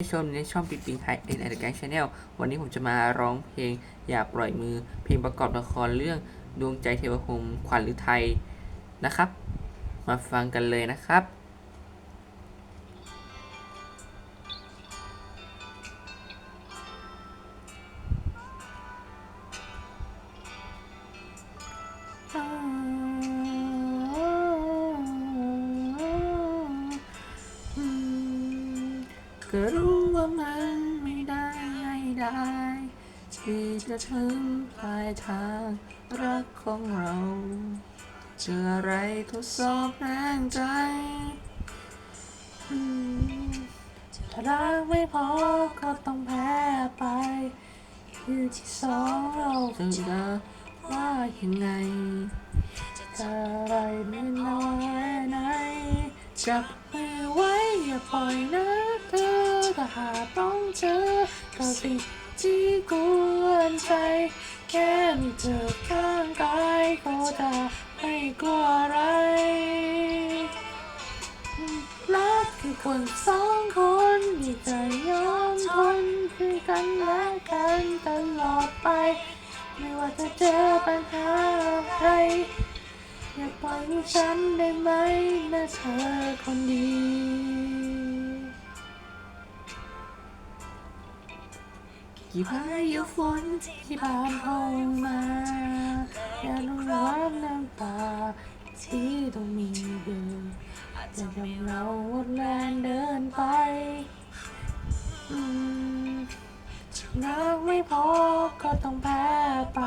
ที่ชมในช่องปีปิงไทยเอ็นแอนด์แกงชาแนลวันนี้ผมจะมาร้องเพลงอย่าปล่อยมือ เพลงประกอบละครเรื่องดวงใจเทวคมขวัญหรือไทยนะครับ มาฟังกันเลยนะครับ ก็รู้ว่ามันไม่ได้ง่ายได้ที่จะถึงปลายทางรักของเราเจออะไรทดสอบแรงใจถ้ารักไม่พอก็ต้องแพ้ไปอยู่ที่สองเราจะว่ายังไงจะอะไรไม่น้อยไหนจับมือไว้อย่าปล่อยนะ ถ้าหากต้องเจอกับสิ่งที่กวนใจ แค่มีเธอข้างกายก็จะไม่กลัวอะไรรักคือคนสองคนที่จะยอมทนคือกันและกันตลอดไป ไม่ว่าจะเจอปัญหาอะไรอย่าปล่อยให้ฉันได้ไหมนะเธอคนดี กี่พายุฝนที่ผ่านเข้ามาอย่าลงร้อนน้ำตาที่ต้องมีเดินจะทำเราวดแลนเดินไปรักไม่พอก็ต้องแพ้ไป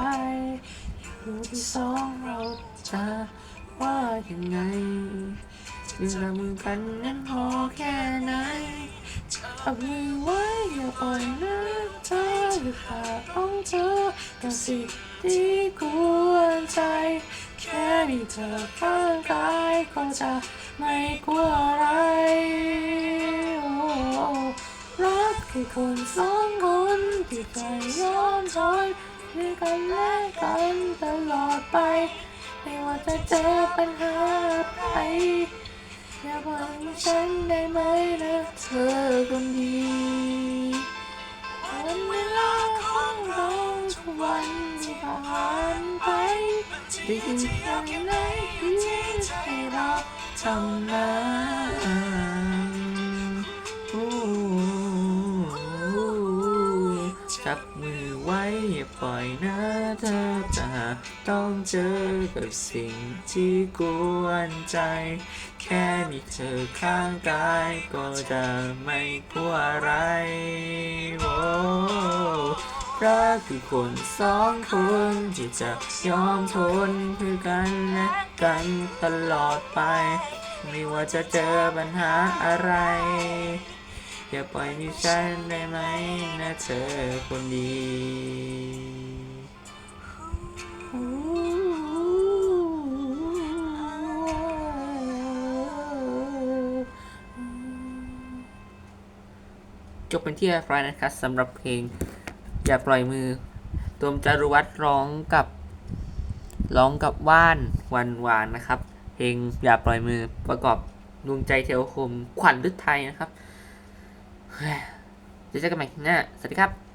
อยู่ที่สองเราจะว่ายังไงยืนละมือกันนั้นพอแค่ไหนจับมือไว้อย่า อหรือขาดต้องเจอกับสิ่งที่กวนใจ แค่มีเธอข้างกายก็จะไม่กลัวอะไรโอ้รักคือคนสองคนที่เคยย้อนทนด้วยกันและกันตลอดไป ไม่ว่าจะเจอปัญหาอะไรอย่าหวังฉันได้ไหมนะเธอคนเดียว ได้ยินเพียงไหนที่ให้เราทำนโอ้จับมือไว้อย่าปล่อยนะเธอจะต้องเจอกับสิ่งที่กวนใจ แค่มีเธอข้างกายก็จะไม่กลัวอะไรโอ้ รักคือคนสองคนที่จะยอมทนเพื่อกันและกันตลอดไป ไม่ว่าจะเจอปัญหาอะไร อย่าปล่อยมีฉันได้ไหมนะเธอคนดีจบเป็นที่เรียบร้อยนะครับสำหรับเพลง อย่าปล่อยมือตูมจารุวัตรร้องกับร้องกับว่านวันวานนะครับ เพลงอย่าปล่อยมือประกอบดวงใจเทวคมขวัญฤทัยนะครับเจอกันใหม่หน้าสวัสดีครับ